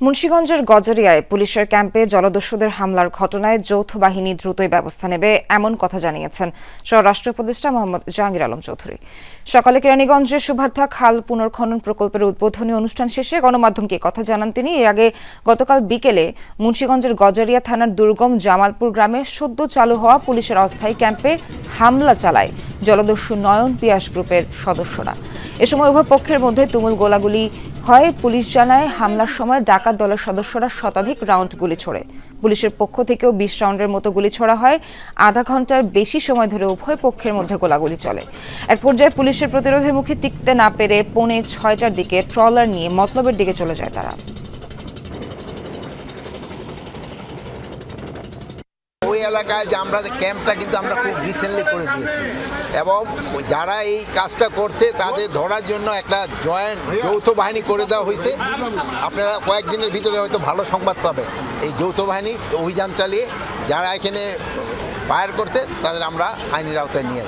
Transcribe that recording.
মুন্সীগঞ্জের গজারিয়ায় পুলিশের ক্যাম্পে জলদস্যুদের হামলার ঘটনায় যৌথ বাহিনী দ্রুতই ব্যবস্থা নেবে এমন কথা জানিয়েছেন স্বরাষ্ট্র উপদেষ্টা মোহাম্মদ জাহাঙ্গীর আলম চৌধুরী। সকালে কেরানীগঞ্জের সুভাট্টা খাল পুনর্খনন প্রকল্পের উদ্বোধনী অনুষ্ঠান শেষে গণমাধ্যমকে কথা জানান তিনি। এর আগে গতকাল বিকেলে মুন্সীগঞ্জের গজারিয়া থানার দুর্গম জামালপুর গ্রামে সদ্য চালু হওয়া পুলিশের অস্থায়ী ক্যাম্পে হামলা চালায় জলদস্যু নয়ন পিয়াস গ্রুপের সদস্যরা। এ সময় উভয় পক্ষের মধ্যে তুমুল গোলাগুলি হয়। পুলিশ জানায়, হামলার সময় ডাকাত দলের সদস্যরা শতাধিক রাউন্ড গুলি ছোড়ে। পুলিশের পক্ষ থেকেও বিশ রাউন্ডের মতো গুলি ছোড়া হয়। আধা ঘণ্টার বেশি সময় ধরে উভয় পক্ষের মধ্যে গোলাগুলি চলে। এক পর্যায়ে পুলিশের প্রতিরোধের মুখে টিকতে না পেরে পৌনে ছয়টার দিকে ট্রলার নিয়ে মতলবের দিকে চলে যায় তারা। ওই এলাকায় যে আমরা ক্যাম্পটা কিন্তু আমরা খুব রিসেন্টলি করে দিয়েছি। এবং যারা এই কাজটা করছে, তাদের ধরার জন্য একটা জয়েন্ট যৌথ বাহিনী করে দেওয়া হয়েছে। আপনারা কয়েকদিনের ভিতরে হয়তো ভালো সংবাদ পাবেন। এই যৌথ বাহিনী অভিযান চালিয়ে যারা এখানে ফায়ার করছে, তাদের আমরা আইনের আওতায় নিয়ে